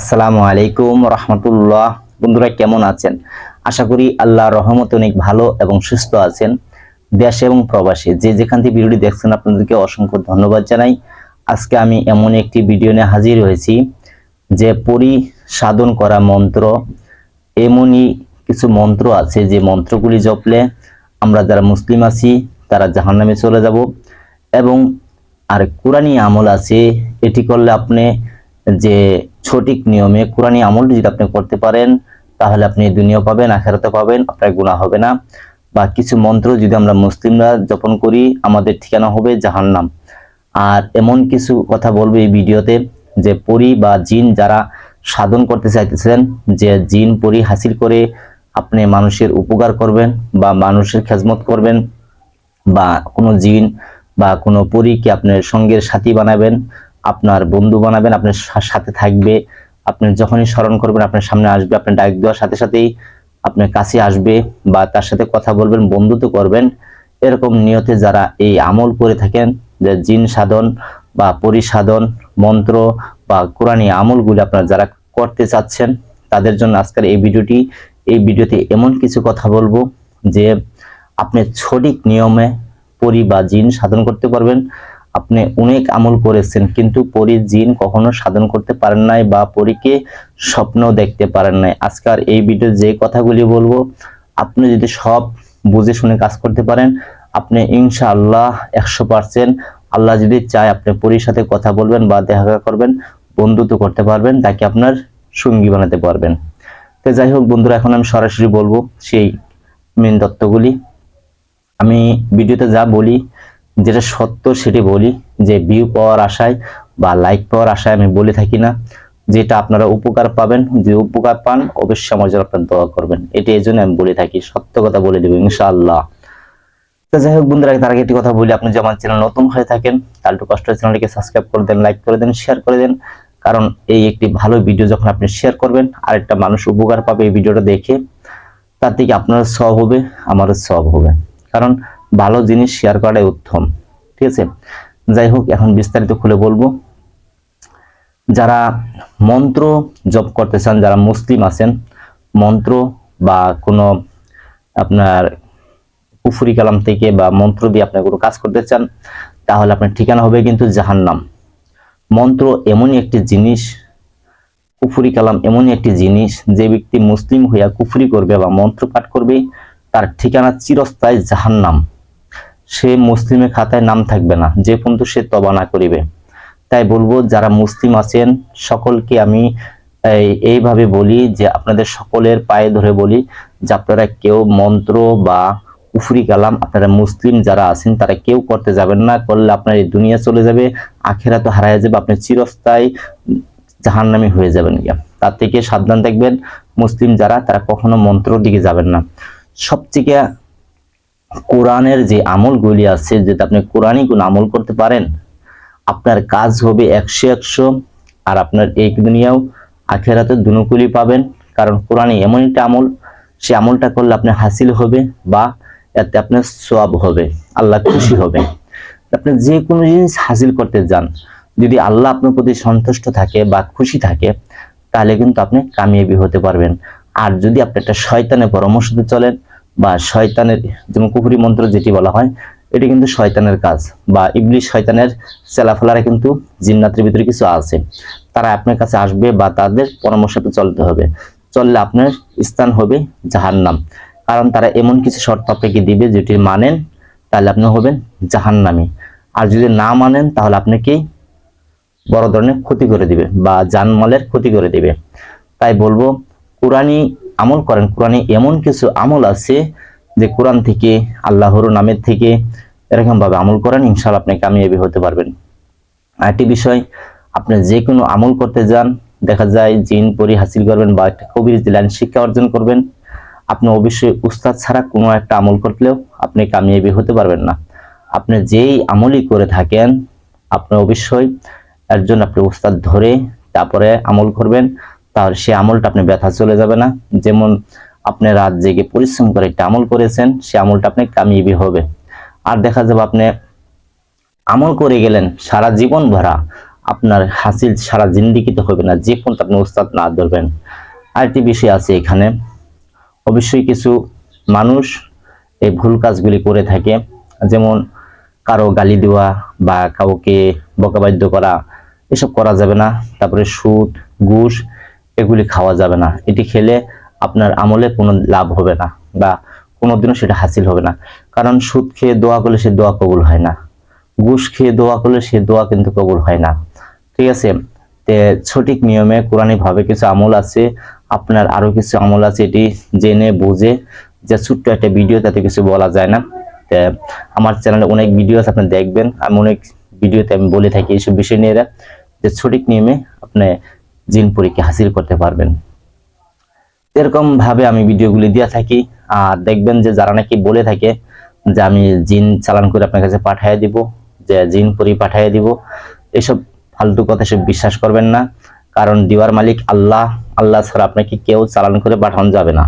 আসসালামু আলাইকুম রহমতুল্লাহ। বন্ধুরা, কেমন আছেন? আশা করি আল্লাহ রহমত অনেক ভালো এবং সুস্থ আছেন দেশে এবং প্রবাসে। যে যেখান থেকে ভিডিওটি দেখছেন, আপনাদেরকে অসংখ্য ধন্যবাদ জানাই। আজকে আমি এমন একটি ভিডিও নিয়ে হাজির হয়েছি যে পরি সাধন করা মন্ত্র, এমনই কিছু মন্ত্র আছে যে মন্ত্রগুলি জপলে আমরা যারা মুসলিম আছি, তারা জাহান্নামে চলে যাব। এবং আর কোরআনী আমল আছে, এটি করলে আপনি যে সঠিক নিয়মে কোরআনী আমল যদি আপনি করতে পারেন, তাহলে আপনি দুনিয়া পাবেন আখেরাতে পাবেন, আপনার গুণা হবে না। বা কিছু মন্ত্র যদি আমরা মুসলিমরা জপন করি, আমাদের ঠিকানা হবে জাহান্নাম। আর এমন কিছু কথা বলব এই ভিডিওতে যে পরি বা জিন যারা সাধন করতে চাইতেছেন, যে জিন পরি হাসিল করে আপনি মানুষের উপকার করবেন বা মানুষের খেজমত করবেন, বা কোনো জিন বা কোনো পরীকে আপনার সঙ্গের সাথী বানাবেন আপনার বন্ধু বানাবেন, আপনার সাথে থাকবে, আপনি যখনই স্মরণ করবেন, আপনার সামনে আসবে আপনি ডাক দেওয়ার সাথে সাথেই আপনার কাছে আসবে বা তার সাথে কথা বলবেন, বন্ধুত্ব করবেন। এরকম নিয়তে যারা এই আমল করে থাকেন, যে জিন সাধন বা পরিসাধন মন্ত্র বা কোরআনী আমলগুলি আপনারা যারা করতে চাচ্ছেন, তাদের জন্য আজকের এই ভিডিওটি, এই ভিডিওতে এমন কিছু কথা বলব যে আপনি সঠিক নিয়মে পরি বা জিন সাধন করতে পারবেন। আপনি অনেক আমল করেছেন, কিন্তু পরি জিন কখনো সাধন করতে পারেন নাই বা পরীকে স্বপ্ন দেখতে পারেন নাই। আজকাল এই ভিডিও যে কথাগুলি বলব, আপনি যদি সব বুঝে শুনে কাজ করতে পারেন, আপনি ইনশাআল্লাহ একশো পার্সেন্ট আল্লাহ যদি চায় আপনি পরীর সাথে কথা বলবেন বা দেখা করবেন, বন্ধুত্ব করতে পারবেন, তাকে আপনার সঙ্গী বানাতে পারবেন। তো যাই হোক বন্ধুরা, এখন আমি সরাসরি বলব সেই মেন তত্ত্বগুলি। আমি ভিডিওতে যা বলি যেটা সত্য সেটি বলি যে ভিউ পাওয়ার আশায় বা লাইক পাওয়ার আশায় আমি বলে থাকি না। যেটা আপনারা উপকার পাবেন যে উপকার পান, অবশ্যই আমার জন্য আপনার দোয়া করবেন। এটি এই আমি বলে থাকি, সত্য কথা বলে দেবো ইনশাআল্লাহ। তো যাই হোক বন্ধুরা, তার আগে একটি কথা বলি, আপনি যদি আমার চ্যানেল নতুন হয়ে থাকেন, তাহলে একটু কষ্ট চ্যানেলটিকে সাবস্ক্রাইব করে দেন লাইক করে দেন শেয়ার করে দেন। কারণ এই একটি ভালো ভিডিও যখন আপনি শেয়ার করবেন, আরেকটা মানুষ উপকার পাবে এই ভিডিওটা দেখে, তার থেকে আপনার সব হবে, আমারও সব হবে। কারণ ভালো জিনিস শেয়ার করাটাই উত্তম, ঠিক আছে? যাই হোক, এখন বিস্তারিত খুলে বলব। যারা মন্ত্র জপ করতে চান, যারা মুসলিম আছেন, মন্ত্র বা কোনো আপনার কুফুরি কালাম থেকে বা মন্ত্র দিয়ে আপনার কোনো কাজ করতে চান, তাহলে আপনার ঠিকানা হবে কিন্তু জাহান্নাম। মন্ত্র এমনই একটি জিনিস, কুফুরি কালাম এমনই একটি জিনিস, যে ব্যক্তি মুসলিম হইয়া কুফুরি করবে বা মন্ত্র পাঠ করবে, তার ঠিকানা চিরস্থায়ী জাহান্নাম। সে মুসলিমের খাতায় নাম থাকবে না, যে পর্যন্ত সে তবা না করিবে। তাই বলব, যারা মুসলিম আছেন, সকলকে আমি এই- এইভাবে বলি যে আপনাদের সকলের পায়ে ধরে বলি যে আপনারা কেউ মন্ত্র বা কুফরি কালাম, আপনারা মুসলিম যারা আছেন, তারা কেউ করতে যাবেন না, করলে আপনার এই দুনিয়া চলে যাবে, আখেরা তো হারায় যাবে, আপনি চিরস্থায়ী জাহান্নামী হয়ে যাবেন গিয়া। তার থেকে সাবধান থাকবেন, মুসলিম যারা, তারা কখনো মন্ত্রর দিকে যাবেন না। সবথেকে কোরআনের যে আমলগুলি আছে যদি আপনি কোরআনই কোন আমল করতে পারেন, আপনার কাজ হবে একশো একশো, আর আপনার এই দুনিয়াও আখেরাতে দুনুকুলি পাবেন। কারণ কোরআনই এমন একটা আমল, সে আমলটা করলে আপনি হাসিল হবে বা এতে আপনার সব হবে, আল্লাহ খুশি হবে। আপনি যে কোনো জিনিস হাসিল করতে যান, যদি আল্লাহ আপনার প্রতি সন্তুষ্ট থাকে বা খুশি থাকে, তাহলে কিন্তু আপনি কামিয়াবি হতে পারবেন। আর যদি আপনি একটা শয়তানের পরামর্শতে চলেন বা শয়তানের যেমন কুকুরি মন্ত্র যেটি বলা হয়, এটি কিন্তু শয়তানের কাজ বা ইবলিশ শয়তানের চেলাফেলারা কিন্তু জিন্নাতের ভিতরে কিছু আছে। তারা আপনার কাছে আসবে বা তাদের পরামর্শতে চলতে হবে। চললে আপনার স্থান হবে জাহান্নাম। কারণ তারা এমন কিছু শর্ত আপনাকে দিবে যেটি মানেন, তাহলে আপনি হবেন জাহান্নামী। আর যদি না মানেন, তাহলে আপনাকেই বড় ধরনের ক্ষতি করে দিবে বা জানমালের ক্ষতি করে দিবে। তাই বলব কোরআনী আমল করেন। কোরআনে এমন কিছু আমল আছে যে কোরআন থেকে, আল্লাহর নামের থেকে এরকম ভাবে আমল করেন, ইনশাআল্লাহ আপনি কামিয়াবি হতে পারবেন। আরেকটি বিষয়, আপনি যে কোনো আমল করতে যান, দেখা যায় জিন পরি হাসিল করবেন বা একটা কবির দিলেন শিক্ষা অর্জন করবেন, আপনি অবশ্যই উস্তাদ ছাড়া কোনো একটা আমল করলেও আপনি কামিয়াবি হতে পারবেন না। আপনি যেই আমলই করে থাকেন, আপনি অবশ্যই একজন আপনি উস্তাদ ধরে তারপরে আমল করবেন। তাহলে সে আমলটা আপনি ব্যথা চলে যাবে না। যেমন আপনি রাত জেগে পরিশ্রম করে একটা আমল করেছেন, সে আমলটা আপনি কামিয়াবি হবে। আর দেখা যাবে আপনি আমল করে গেলেন সারা জীবন ভরা, আপনার হাসিল সারা জিন্দিগিতে হবে না, যে পর্যন্ত আপনি উস্তাদ না ধরবেন। আরেকটি বিষয় আছে এখানে। অবশ্যই কিছু মানুষ এই ভুল কাজগুলি করে থাকে। যেমন কারও গালি দেওয়া বা কাউকে বকাবাদ্য করা, এসব করা যাবে না। তারপরে সুদ, ঘুষ এগুলি খাওয়া যাবে না। এটি খেলে আপনার আমলে কোনো লাভ হবে না বা কোনোদিনও সেটা হাসিল হবে না। কারণ সুদ খেয়ে দোয়া করলে সে দোয়া কবুল হয় না। ঘুষ খেয়ে দোয়া করলে সে দোয়া কিন্তু কবুল হয় না। ঠিক আছে? তে সঠিক নিয়মে কোরআনিক ভাবে কিছু আমল আছে, আপনার আরও কিছু আমল আছে, এটি জেনে বুঝে যে ছোট্ট একটা ভিডিও তাতে কিছু বলা যায় না। তে আমার চ্যানেলে অনেক ভিডিও আছে, আপনি দেখবেন। আমি অনেক ভিডিওতে আমি বলে থাকি এইসব বিষয় নিয়ে। যে সঠিক নিয়মে আপনি জিন পরীক্ষা হাসিল করতে পারবেন। এরকম ভাবে আমি ভিডিওগুলি দিয়ে থাকি। আর দেখবেন যে যারা নাকি বলে থাকে যে আমি জিন চালান করে আপনার কাছে পাঠিয়ে দিব, যে জিন পরি পাঠিয়ে দিব, এসব ফালতু কথা সব বিশ্বাস করবেন না। কারণ দিওয়ার মালিক আল্লাহ আল্লাহ ছাড়া আপনাকে কেউ চালান করে পাঠানো যাবে না।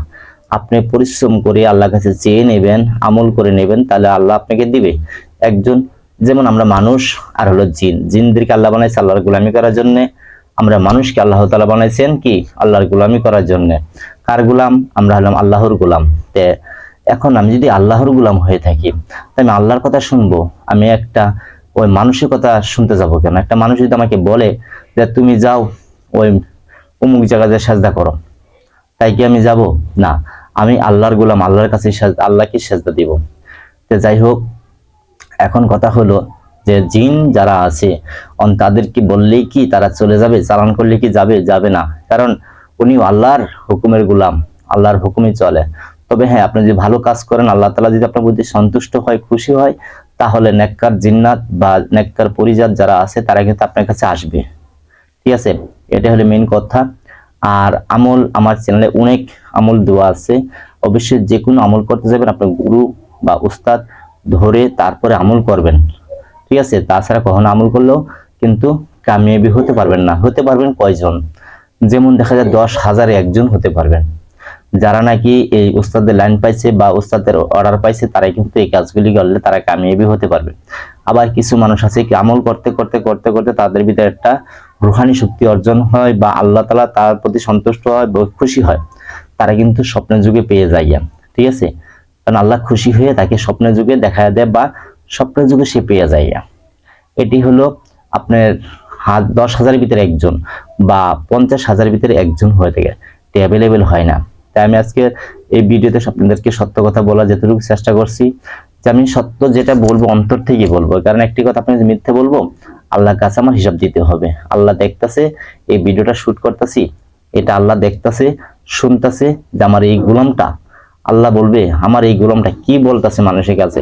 আপনি পরিশ্রম করে আল্লাহর কাছে চেয়ে নেবেন, আমল করে নেবেন, তাহলে আল্লাহ আপনাকে দিবে। একজন, যেমন আমরা মানুষ, আর হলো জিন। জিনদেরকে আল্লাহ বানাইছে আল্লাহর গোলামি করার জন্য। আমরা মানুষকে আল্লাহ তাআলা বানাইছেন কি? আল্লাহর গোলামি করার জন্য। কার গোলাম? আমরা হলাম আল্লাহর গোলাম। তে এখন আমি যদি আল্লাহর গোলাম হয়ে থাকি, তা আমি আল্লাহর কথা শুনব? আমি একটা ওই মানুষের কথা শুনতে যাব কেন? একটা মানুষ যদি আমাকে বলে যে তুমি যাও, ওই অমুক জায়গাতে সাজদা করো, তাই কি আমি যাব? না। আমি আল্লাহর গোলাম, আল্লাহর কাছে আল্লাহকে সাজদা দিব। তো যাই হোক, এখন কথা হলো যে জিন যারা আছে, অন তাদেরকে বললেই কি তারা চলে যাবে, চালান করলে কি যাবে যাবে না। কারণ উনি আল্লাহর হুকুমের গুলাম, আল্লাহর হুকুমই চলে। তবে হ্যাঁ আপনি যদি ভালো কাজ করেন, আল্লাহ তালা যদি আপনার প্রতি সন্তুষ্ট হয়, খুশি হয়, তাহলে নেককার জিন্নাত বা নেককার পরিজাত যারা আছে, তারা কিন্তু আপনার কাছে আসবে। ঠিক আছে? এটা হলো মেন কথা। আর আমল, আমার চ্যানেলে অনেক আমল দেওয়া আছে। অবশ্যই যে কোনো আমল করতে যাবেন, আপনার গুরু বা উস্তাদ ধরে তারপরে আমল করবেন। ঠিক আছে, তাছাড়া কখনো আমল করলেও কিন্তু কামিয়াবি হতে পারবেন না। হতে পারবেন কয়জন? যেমন দেখা যায় দশ হাজারে একজন হতে পারবেন। যারা নাকি এই উস্তাদের লাইন পাইছে বা উস্তাদের অর্ডার পাইছে, তারাই কিন্তু এই কাজগুলি করলে তারা কামিয়াবি হতে পারবে। আবার কিছু মানুষ আছে কি, আমল করতে করতে করতে করতে তাদের ভিতরে একটা রুহানি শক্তি অর্জন হয় বা আল্লাহ তালা তার প্রতি সন্তুষ্ট হয় বা খুশি হয়, তারা কিন্তু স্বপ্নের যুগে পেয়ে যায়। ঠিক আছে? কারণ আল্লাহ খুশি হয়ে তাকে স্বপ্নের যুগে দেখা দেয় বা স্বপ্নের যুগে সে পেয়ে যায়। এটি হলো আপনার হাত দশ হাজারের ভিতরে একজন বা পঞ্চাশ হাজারের ভিতরে একজন হয়ে থাকে। এটি অ্যাভেলেবেল হয় না। তাই আমি আজকে এই ভিডিওতে আপনাদেরকে সত্য কথা বলার যেটুকু চেষ্টা করছি যে আমি সত্য যেটা বলব অন্তর থেকে বলব। কারণ একটি কথা আপনি মিথ্যে বলব, আল্লাহর কাছে আমার হিসাব দিতে হবে। আল্লাহ দেখতাছে, এই ভিডিওটা শুট করতেছি, এটা আল্লাহ দেখতাছে, শুনতাছে যে আমার এই গোলামটা আল্লাহ বলবে, আমার এই গোলামটা কি বলতাছে মানুষের কাছে?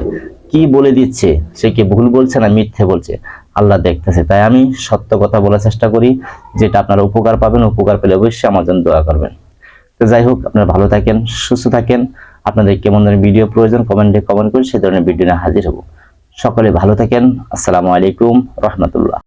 কি বলে দিচ্ছে? সে কি ভুল বলছে না মিথ্যে বলছে? আল্লাহ দেখতেছে। তাই আমি সত্য কথা বলার চেষ্টা করি, যেটা আপনারা উপকার পাবেন, উপকার পেলে অবশ্যই আমার জন্য দোয়া করবেন। তো যাই হোক, আপনারা ভালো থাকেন, সুস্থ থাকেন। আপনাদের কেমন ধরনের ভিডিও প্রয়োজন, কমেন্টে কমেন্ট করে সে ধরনের ভিডিও নিয়ে হাজির হব। সকলে ভালো থাকেন। আসসালামু আলাইকুম রহমতুল্লাহ।